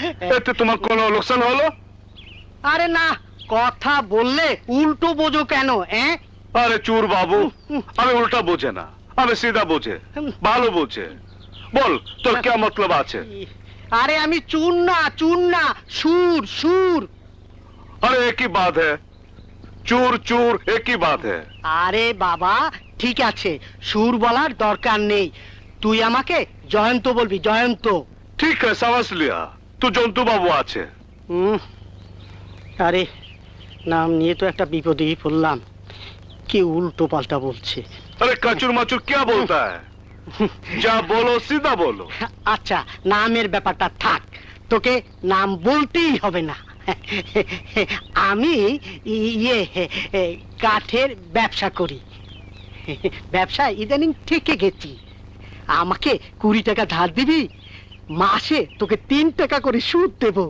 এতে তোমার কোনো লোকসান হলো? আরে না কথা বললে উল্টো বোঝো কেন হ্যাঁ আরে চুর বাবু আমি উল্টা বোঝে না আমি সিধা বোঝে ভালো বোঝে। বল তোর কে মতলব আছে? আরে আমি চুন না চুন না সুর সুর। আরে একই বাদ হ্যাঁ চুর চুর একই বাদ হ্যাঁ আরে বাবা ঠিক আছে সুর বলার দরকার নেই। তুই আমাকে জয়ন্ত বলবি জয়ন্ত। ঠিক আছে সাবাস লিয়া। তো জন্তুবাবু আছে। হুম আরে নাম নিয়ে তো একটা বিপদেই পড়লাম। কি উল্টো পাল্টা বলছে। আরে কাচুর মাচুর কে বলতা যা বলো সিধা বলো। আচ্ছা নামের ব্যাপারটা থাক। তোকে নাম বলতেই হবে না। আমি ইয়ে কাঠের ব্যবসা করি। ব্যবসা ইদানিং থেকে গেছি। আমাকে কুড়ি টাকা ধার দিবি? মাসে তোকে তিন টাকা করে সুদ দেবো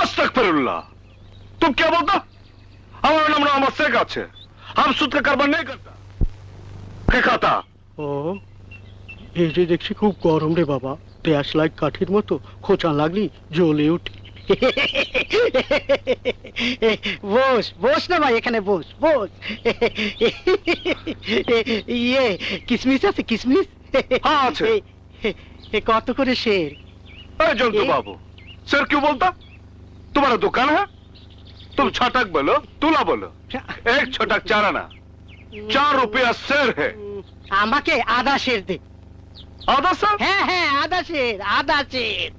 अस्तगफिरुल्लाह तुम क्या बोलता हमारा नाम नाम शेख আছে हम सुद का कारोबार नहीं करता কে खाता ও এই যে দেখছি খুব গরম রে বাবা পেঁয়াজ লাইট কাঠের মতো খোঁচা লাগলি জ্বলে উঠে বস বস না ভাই এখানে বস বস ইয়ে কিসমিস আছে কিসমিস হ্যাঁ, আছে। এ- এ কত করে শের अरे जंतु बाबू सर क्यों बोलता तुम्हारा दुकान है तुम छटक बोलो तुला बोलो एक छटक चार आना चार रुपया शेर है আমাকে আদা শের দে আদা স্যার হ্যাঁ হ্যাঁ আদা শের আদা শের